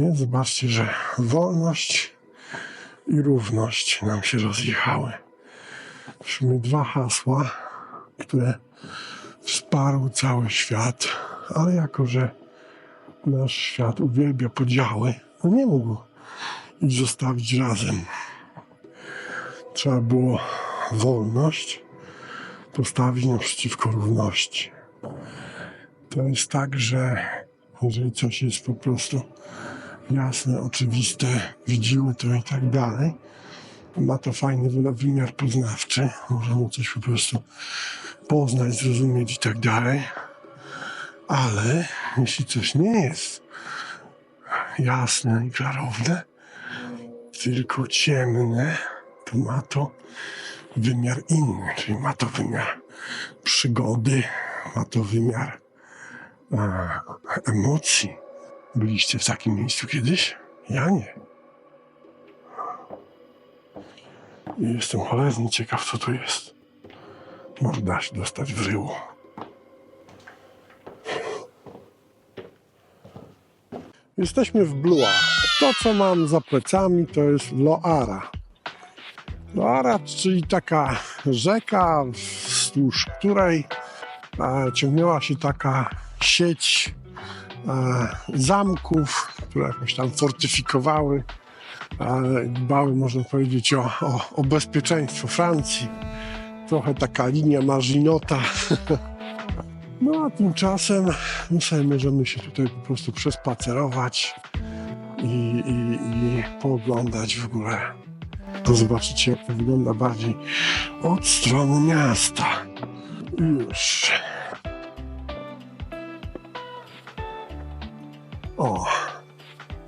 Nie? Zobaczcie, że wolność i równość nam się rozjechały. Mamy dwa hasła, które wsparł cały świat, ale jako, że nasz świat uwielbia podziały, no nie mógł ich zostawić razem. Trzeba było wolność postawić naprzeciwko równości. To jest tak, że jeżeli coś jest po prostu jasne, oczywiste, widzimy to i tak dalej, ma to fajny wy- wymiar poznawczy. Możemy coś po prostu poznać, zrozumieć i tak dalej. Ale jeśli coś nie jest jasne i klarowne, tylko ciemne, to ma to wymiar inny, czyli ma to wymiar przygody, ma to wymiar e, emocji. Byliście w takim miejscu kiedyś? Ja nie. Jestem cholernie ciekaw, co to jest. Można się dostać w ryło. Jesteśmy w Blua. To, co mam za plecami, to jest Loara. Loara, czyli taka rzeka, wzdłuż której e, ciągnęła się taka sieć zamków, które jakoś tam fortyfikowały, e, dbały, można powiedzieć, o, o, o bezpieczeństwo Francji. Trochę taka linia Marginota. No a tymczasem my sobie możemy się tutaj po prostu przespacerować i, i, i pooglądać w ogóle. To zobaczycie, jak to wygląda bardziej od strony miasta. Już. O,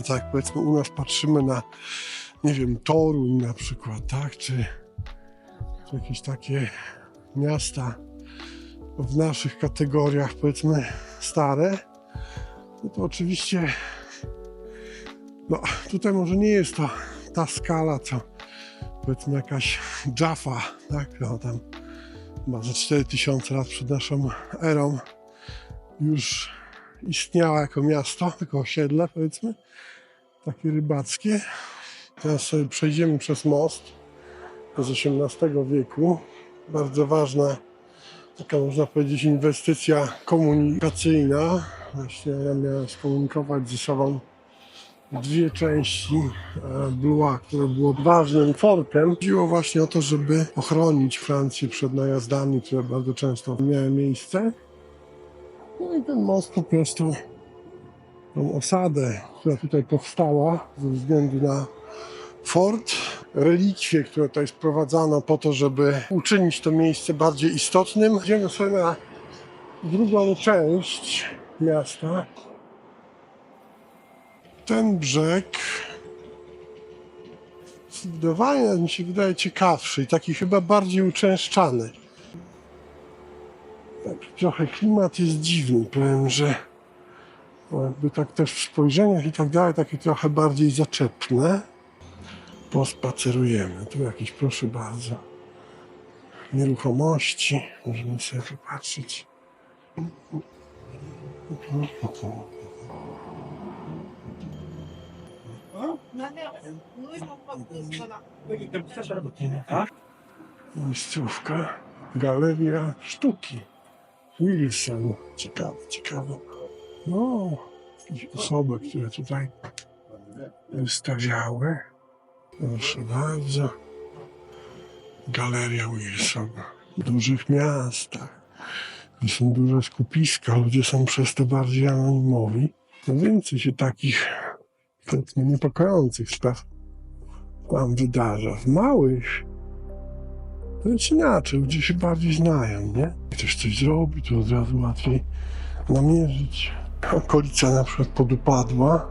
tak powiedzmy u nas patrzymy na, nie wiem, Toruń na przykład, tak? Czy, czy jakieś takie miasta w naszych kategoriach, powiedzmy, stare, no to oczywiście, no tutaj może nie jest to ta skala, co powiedzmy jakaś Jaffa, tak? No, tam ma za 4000 lat przed naszą erą już istniała jako miasto, tylko osiedle powiedzmy, takie rybackie. Teraz sobie przejdziemy przez most z XVIII wieku. Bardzo ważna, taka można powiedzieć inwestycja komunikacyjna. Właśnie ja miałem skomunikować ze sobą dwie części e, Blua, które było ważnym fortem. Chodziło właśnie o to, żeby ochronić Francję przed najazdami, które bardzo często miały miejsce. No i ten most po prostu tą osadę, która tutaj powstała ze względu na fort, relikwie, które tutaj sprowadzano po to, żeby uczynić to miejsce bardziej istotnym. Idziemy sobie na drugą część miasta. Ten brzeg zbudowania mi się wydaje ciekawszy i taki chyba bardziej uczęszczany. Tak, trochę klimat jest dziwny, powiem, że no jakby tak też w spojrzeniach i tak dalej, takie trochę bardziej zaczepne. Pospacerujemy. Tu jakieś, proszę bardzo, nieruchomości. Możemy sobie popatrzeć. Miejscówka, galeria sztuki. Wilson. Ciekawe, ciekawe. No, jakieś osoby, które tutaj wystawiały. Proszę bardzo. Galeria Wilson. W dużych miastach. To są duże skupiska, ludzie są przez to bardziej anonimowi. No więcej się takich, niepokojących spraw tam wydarza. W małych jest inaczej, ludzie się bardziej znają, nie? Ktoś coś zrobi, to od razu łatwiej namierzyć. Okolica na przykład podupadła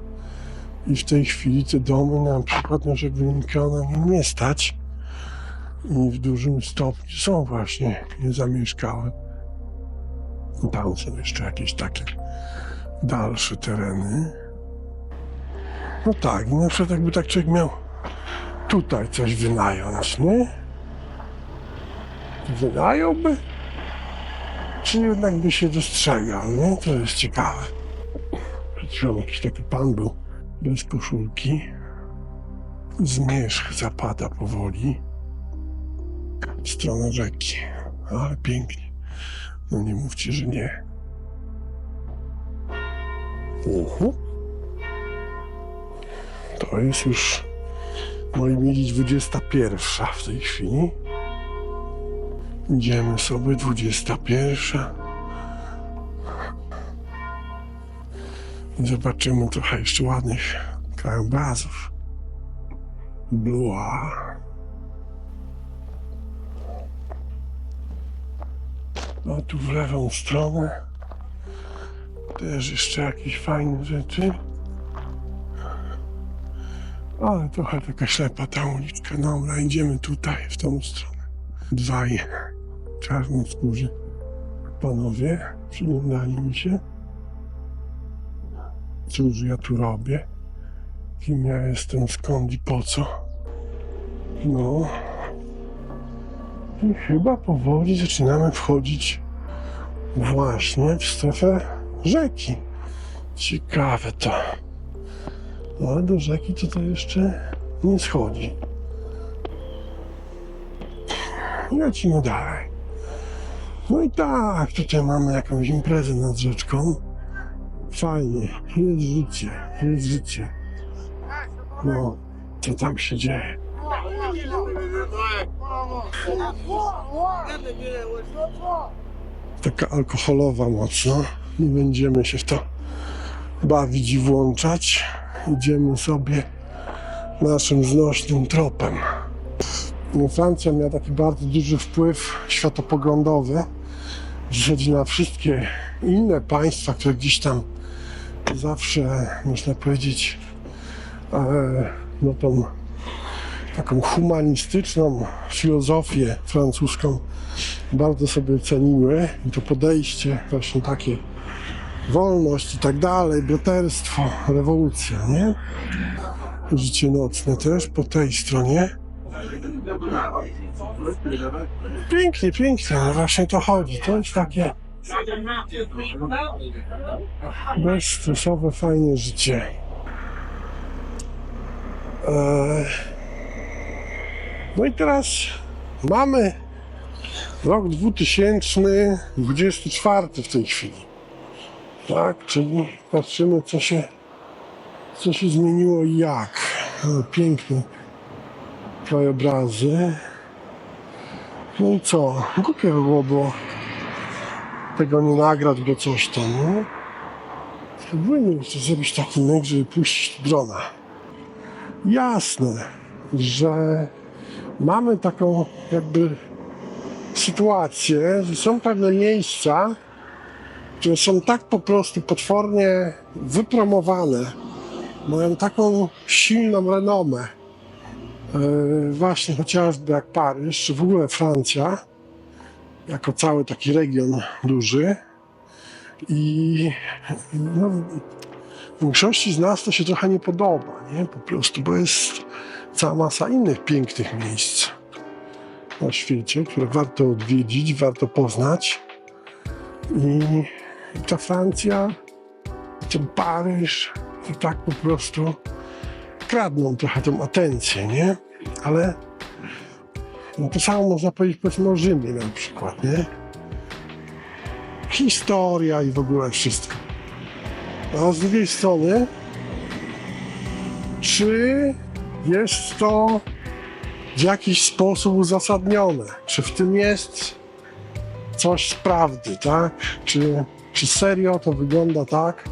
i w tej chwili te domy na przykład, no żeby nikogo na nie nie stać i w dużym stopniu są właśnie niezamieszkałe. Tam są jeszcze jakieś takie dalsze tereny. No tak, na przykład jakby tak człowiek miał tutaj coś wynająć, nie? Wynająłby? Czy jednak by się dostrzegał, nie? To jest ciekawe. Przed jakiś taki pan był bez koszulki. Zmierzch zapada powoli w stronę rzeki. Ale pięknie. No nie mówcie, że nie. Uhu. To jest już, moi mili, 21 w tej chwili. Idziemy sobie, 21. I zobaczymy trochę jeszcze ładnych krajobrazów. Blua. A tu w lewą stronę też jeszcze jakieś fajne rzeczy. Ale trochę taka ślepa ta uliczka. Dobra, idziemy tutaj, w tą stronę. Dwaj czarnoskórzy panowie przyglądali mi się. Cóż ja tu robię? Kim ja jestem, skąd i po co? No. I chyba powoli zaczynamy wchodzić właśnie w strefę rzeki. Ciekawe to. Ale do rzeki to to jeszcze nie schodzi. Lecimy dalej. No i tak, tutaj mamy jakąś imprezę nad rzeczką. Fajnie, jest życie, jest życie. No, co tam się dzieje? Taka alkoholowa mocno. Nie będziemy się w to bawić i włączać. Idziemy sobie naszym znośnym tropem. Francja miała taki bardzo duży wpływ światopoglądowy zasadzie na wszystkie inne państwa, które gdzieś tam zawsze, można powiedzieć, e, no tą taką humanistyczną filozofię francuską bardzo sobie ceniły i to podejście właśnie takie wolność i tak dalej, braterstwo, rewolucja, nie? Życie nocne też po tej stronie. Pięknie, pięknie, no właśnie to chodzi. To jest takie bezstresowe, fajne życie. Eee, No i teraz mamy rok 2024 w tej chwili. Tak, czyli patrzymy, co się, co się zmieniło i jak. Ale Piękne krajobrazy. No i co? Głupie by było, było tego nie nagrać, bo coś tam, nie? Spróbujmy jeszcze zrobić taki myk, żeby puścić drona. Jasne, że mamy taką jakby sytuację, że są pewne miejsca, które są tak po prostu potwornie wypromowane, mają taką silną renomę, właśnie chociażby jak Paryż, czy w ogóle Francja, jako cały taki region duży. I no, większości z nas to się trochę nie podoba, nie? Po prostu, bo jest cała masa innych pięknych miejsc na świecie, które warto odwiedzić, warto poznać. I ta Francja, ten Paryż, to tak po prostu kradną trochę tą atencję, nie? Ale no to samo można powiedzieć powiedzmy o Rzymie na przykład, nie? Historia i w ogóle wszystko. A z drugiej strony, czy jest to w jakiś sposób uzasadnione? Czy w tym jest coś z prawdy, tak? Czy, czy serio to wygląda tak,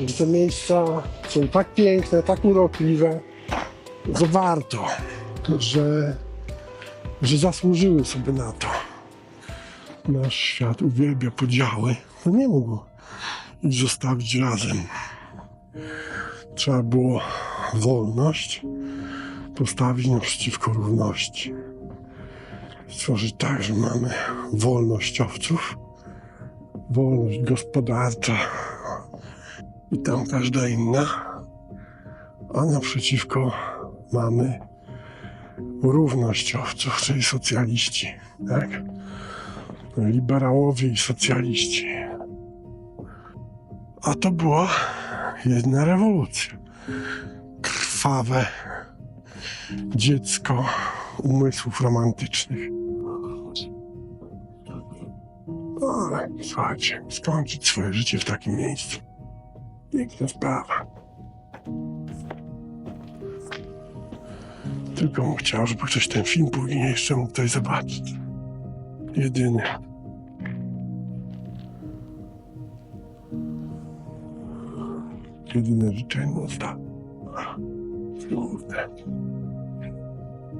że te miejsca są tak piękne, tak urokliwe, że warto, że, że zasłużyły sobie na to. Nasz świat uwielbia podziały. No nie mógł ich zostawić razem. Trzeba było wolność postawić naprzeciwko równości. Stworzyć tak, że mamy wolnościowców, wolność gospodarcza i tam każda inna, a naprzeciwko mamy równościowców, czyli socjaliści, tak? Liberałowie i socjaliści. A to była jedna rewolucja. krwawe dziecko umysłów romantycznych. Ale słuchajcie, skończyć swoje życie w takim miejscu. Piękna sprawa. Tylko bym chciał, żeby ktoś ten film później jeszcze mógł ktoś zobaczyć. Jedyny. Jedyne życzenie ostatnie. Kurde.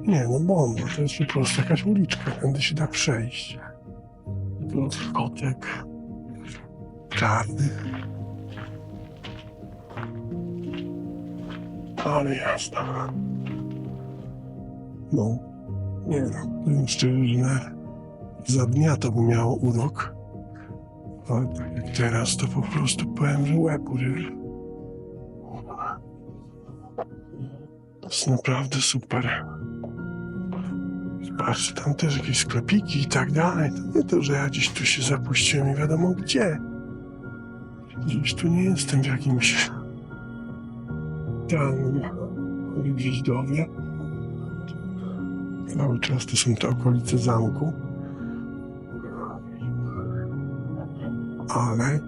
Nie no, bomba, to jest po prostu jakaś uliczka, tędy się da przejść. Kotek. Czarny. Ale jasna. No, nie no, szczerze, za dnia to by miało urok. Ale tak jak teraz, to po prostu powiem, że łeb urywa. To jest naprawdę super. Zobaczcie, tam też jakieś sklepiki i tak dalej. To nie to, że ja gdzieś tu się zapuściłem i wiadomo gdzie. Gdzieś tu nie jestem w jakimś tam Gwiźdowie. Cały czas to są te okolice zamku. Ale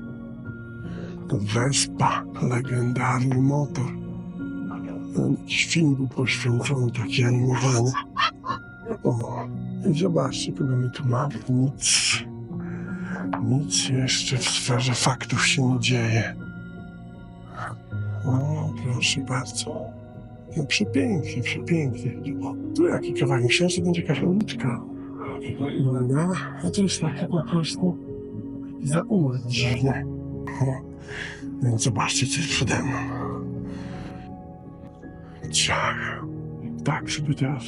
Wespa, legendarny motor. Film był poświęcony, taki animowany. O, i zobaczcie, kogo my tu mamy. Nic, nic jeszcze w sferze faktów się nie dzieje. O, proszę bardzo. No przepięknie, przepięknie. O, tu jaki kawałek. Myślałem, że będzie jakaś uliczka. No, a to jest takie po prostu. O, więc zobaczcie, co jest przede mną. Ciach. Tak sobie teraz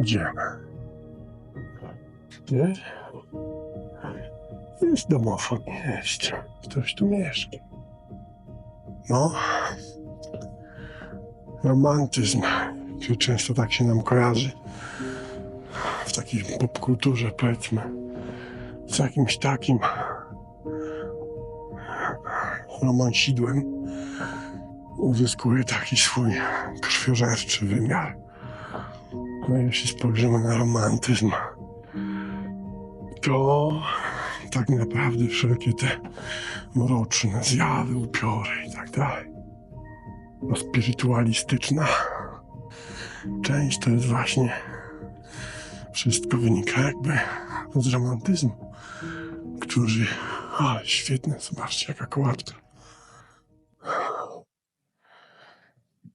idziemy. Nie? Jest domofon, jest. Ktoś tu mieszka. No. Romantyzm, który często tak się nam kojarzy. W takiej popkulturze, powiedzmy. Z jakimś takim romansidłem uzyskuje taki swój krwiożerczy wymiar. No jeśli spojrzymy na romantyzm, to tak naprawdę wszelkie te mroczne zjawy, upiory dalej. No spirytualistyczna część to jest właśnie wszystko wynika jakby z romantyzmu, którzy... Ale świetne, zobaczcie jaka kołaczka.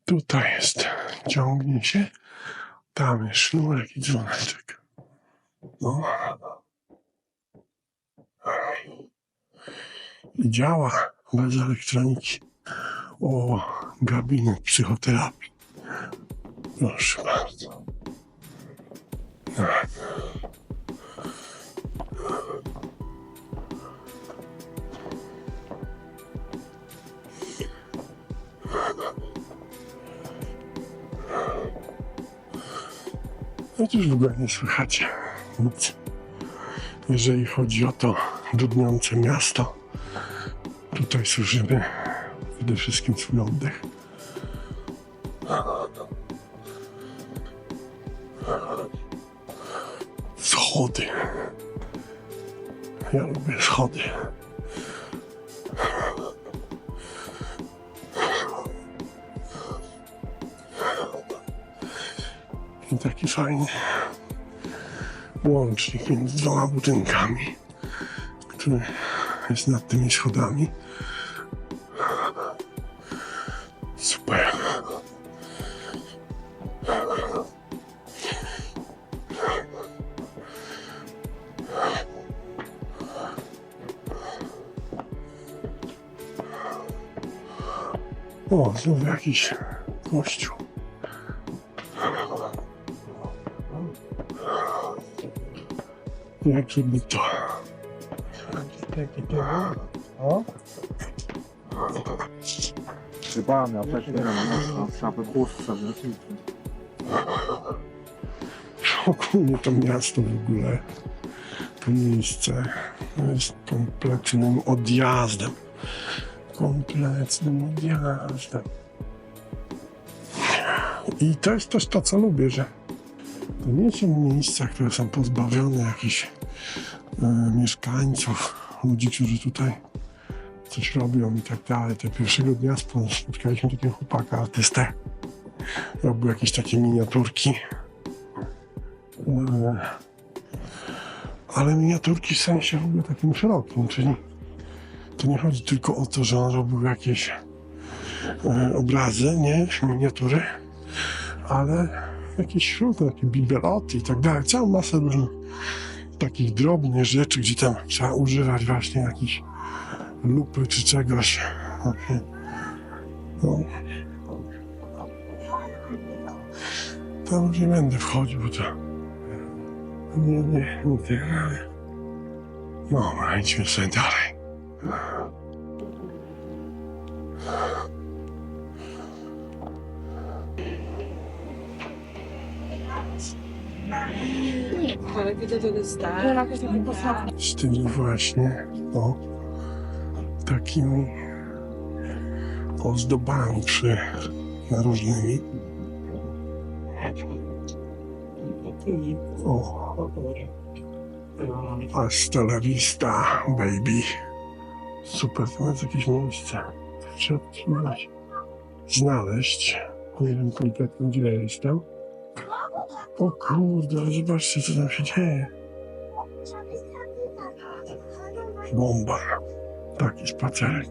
Tutaj jest, ciągnie się. Tam jest sznurek i dzwoneczek. No. I działa bez elektroniki. O, gabinet psychoterapii. Proszę bardzo. No. No cóż w ogóle nie słychać nic. Jeżeli chodzi o to dudniące miasto, tutaj słyszymy przede wszystkim swój oddech. Schody. Ja lubię schody. I taki fajny łącznik między dwoma budynkami, który jest nad tymi schodami. O, znowu jakiś kościół. Jak żeby to. O? Chyba miał też szafę chłopca w lecznicy. Ogólnie to miasto w ogóle, to miejsce jest kompletnym odjazdem. Kompletnym odjazdem. I to jest też to, co lubię, że to nie są miejsca, które są pozbawione jakichś e, mieszkańców, ludzi, którzy tutaj coś robią i tak dalej. Te pierwszego dnia spo- spotkaliśmy takiego chłopaka, artystę. Robił jakieś takie miniaturki. E, ale miniaturki w sensie w ogóle takim szerokim, czyli to nie chodzi tylko o to, że on robił jakieś e, obrazy, nie, miniatury, ale jakieś śródne, takie bibeloty i tak dalej, całą masę różnych takich drobnych rzeczy, gdzie tam trzeba używać właśnie jakiejś lupy czy czegoś. No. Tam nie będę wchodził, bo to nie, nie, nie ale... Dobra, idźmy sobie dalej. Ale widzę, to jest z tymi właśnie, o, takimi ozdobami przy różnymi. O, hasta la vista, baby. Super, to jest jakieś miejsce. Trzeba znaleźć. Znaleźć. Nie wiem kompletnie, gdzie jestem. O kurde, ale zobaczcie, co tam się dzieje. Bomba. Taki spacerek.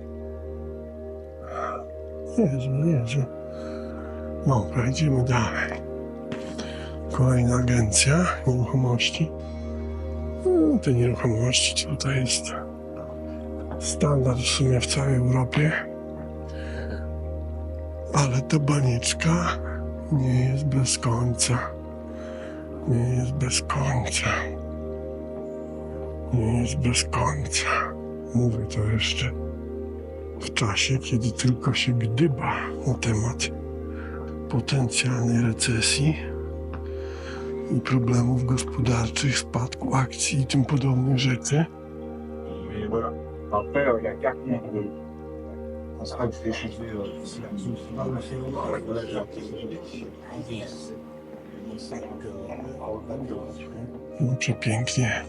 Jezu, Jezu. Dobra, idziemy dalej. Kolejna agencja nieruchomości. No, te nieruchomości, tutaj jest standard w sumie w całej Europie. Ale ta banieczka nie jest bez końca. Nie jest bez końca. Nie jest bez końca. Mówię to jeszcze w czasie, kiedy tylko się gdyba na temat potencjalnej recesji i problemów gospodarczych, spadku akcji i tym podobnych rzeczy. Quatre mois de. On sera du No, przepięknie.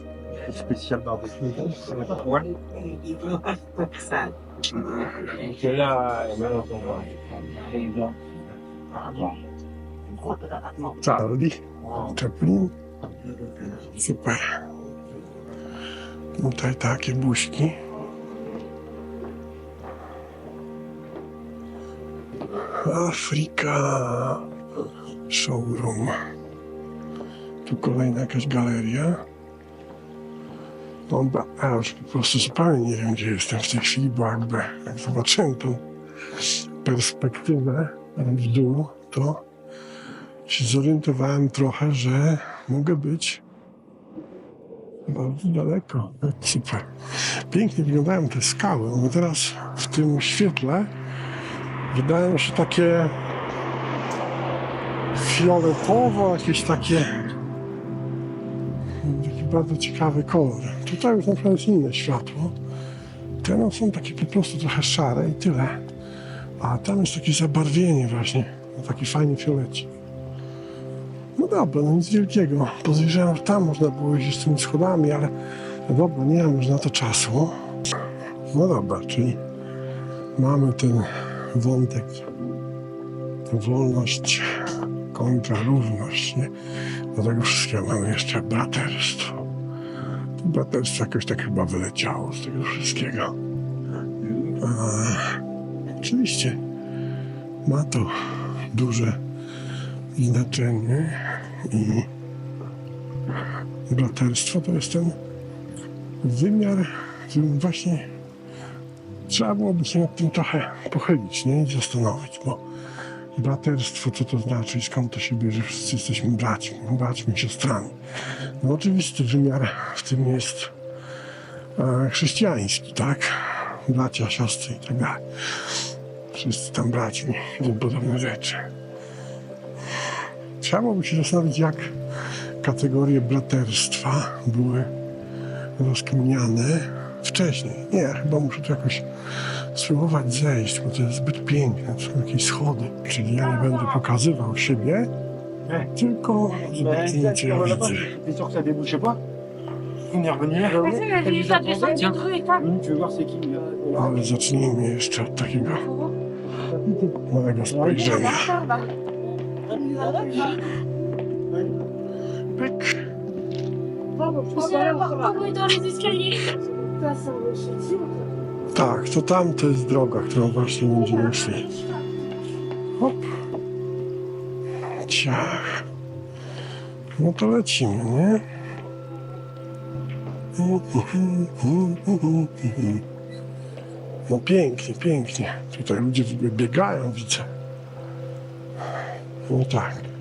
Charlie, Chaplin. Super. Tutaj takie buźki. Afryka. Showroom. Tu kolejna jakaś galeria. Dobra, a już po prostu zupełnie nie wiem, gdzie jestem w tej chwili, bo jakby jak zobaczyłem tą perspektywę w dół, to się zorientowałem trochę, że mogę być bardzo daleko. Super. Pięknie wyglądają te skały. One teraz w tym świetle wydają się takie fioletowo, jakieś takie taki bardzo ciekawy kolor. Tutaj już na przykład jest inne światło. Te no, są takie po prostu trochę szare i tyle. A tam jest takie zabarwienie właśnie, no, taki fajny fiolecik. No dobra, no nic wielkiego. Podejrzewam, że tam można było iść z tymi schodami, ale no dobra, nie mam już na to czasu. No dobra, czyli mamy ten wątek, wolność kontra równość, nie? Do tego wszystkiego mamy jeszcze braterstwo. To braterstwo jakoś tak chyba wyleciało z tego wszystkiego. A, oczywiście ma to duże znaczenie i braterstwo to jest ten wymiar, w którym właśnie trzeba byłoby się nad tym trochę pochylić, nie? I zastanowić, bo braterstwo, co to znaczy i skąd to się bierze, wszyscy jesteśmy braćmi, braćmi, siostrami. No oczywisty wymiar w tym jest e, chrześcijański, tak? Bracia, siostry i tak dalej. Wszyscy tam braćmi podobne rzeczy. Trzeba byłoby się zastanowić, jak kategorie braterstwa były rozkminiane wcześniej. Nie, chyba muszę tu jakoś spróbować zejść, bo to jest zbyt piękne. To są jakieś schody. Czyli ja nie będę pokazywał siebie, tylko zobaczycie, ja widzę. Euh, Ale zacznijmy jeszcze od takiego małego spojrzenia. Pyk. Pomój dans les escaliers. Tak, to tam to jest droga, którą właśnie będziemy szli. Hop. Ciach. No to lecimy, nie? No pięknie, pięknie. Tutaj ludzie w ogóle biegają, widzę. No tak.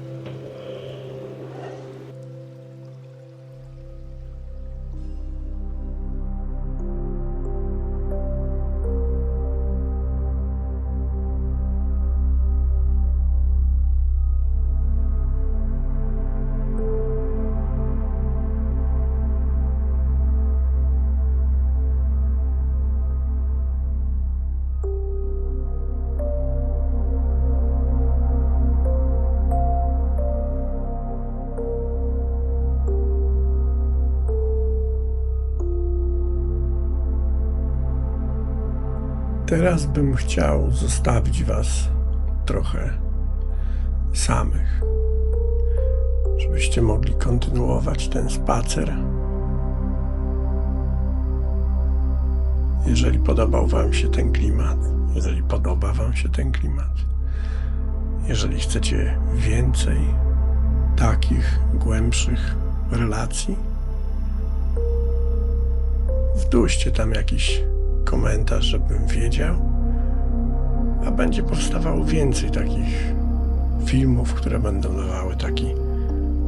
Teraz bym chciał zostawić Was trochę samych, żebyście mogli kontynuować ten spacer. Jeżeli podobał Wam się ten klimat, jeżeli podoba Wam się ten klimat, jeżeli chcecie więcej takich głębszych relacji, wduście tam jakiś komentarz, żebym wiedział. A będzie powstawało więcej takich filmów, które będą dawały taki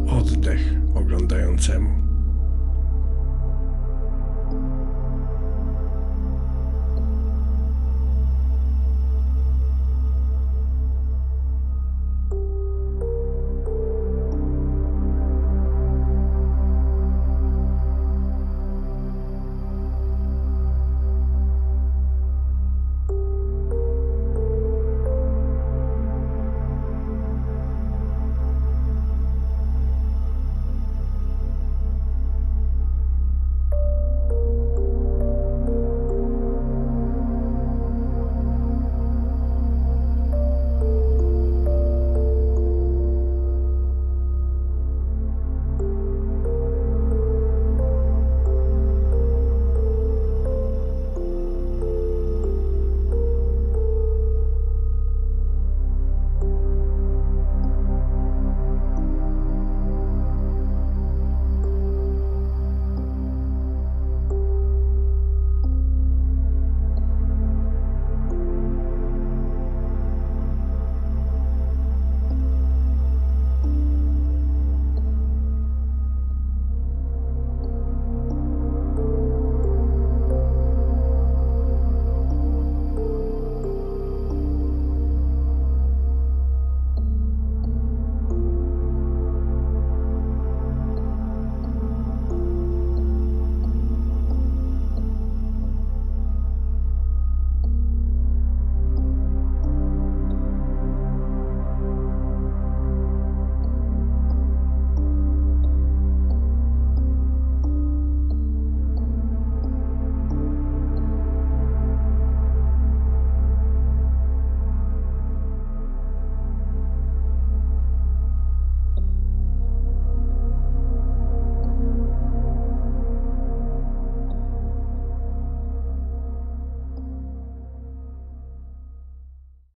oddech oglądającemu.